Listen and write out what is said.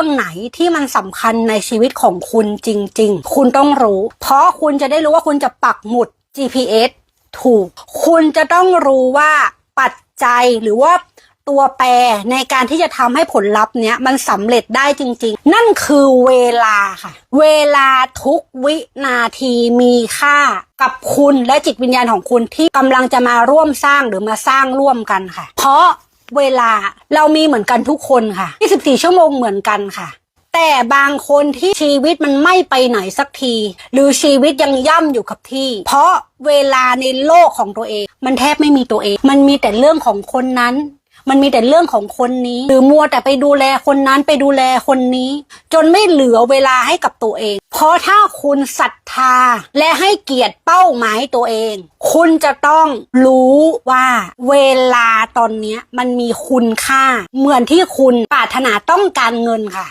รื่องไหนที่มันสำคัญในชีวิตของคุณจริง ๆ คุณต้องรู้ เพราะคุณจะได้รู้ว่าคุณจะปักหมุด GPS ถูก คุณจะต้องรู้ว่าปัจจัยหรือว่าตัวแปรในการที่จะทำให้ผลลัพธ์เนี้ยมันสำเร็จได้จริง ๆ นั่นคือเวลาค่ะ เวลาทุกวินาทีมีค่ากับคุณและจิตวิญญาณของคุณที่กำลังจะมาร่วมสร้างหรือมาสร้างร่วมกันค่ะ เพราะ เวลาเรามีเหมือนกันทุกคนค่ะ 24 ชั่วโมงเหมือนกันค่ะ แต่บางคนที่ชีวิตมันไม่ไปไหนสักที หรือชีวิตยังย่ำอยู่กับที่ เพราะเวลาในโลกของตัวเอง มันแทบไม่มีตัวเอง มันมีแต่เรื่องของคนนั้น มันมีแต่เรื่องของคนนี้ หรือมัวแต่ไปดูแลคนนั้นไปดูแลคนนี้ จนไม่เหลือเวลาให้กับตัวเอง เพราะถ้าคุณศรัทธาและให้เกียรติเป้าหมายตัวเอง คุณจะต้องรู้ว่าเวลาตอนนี้มันมีคุณค่า เหมือนที่คุณปรารถนาต้องการเงินค่ะ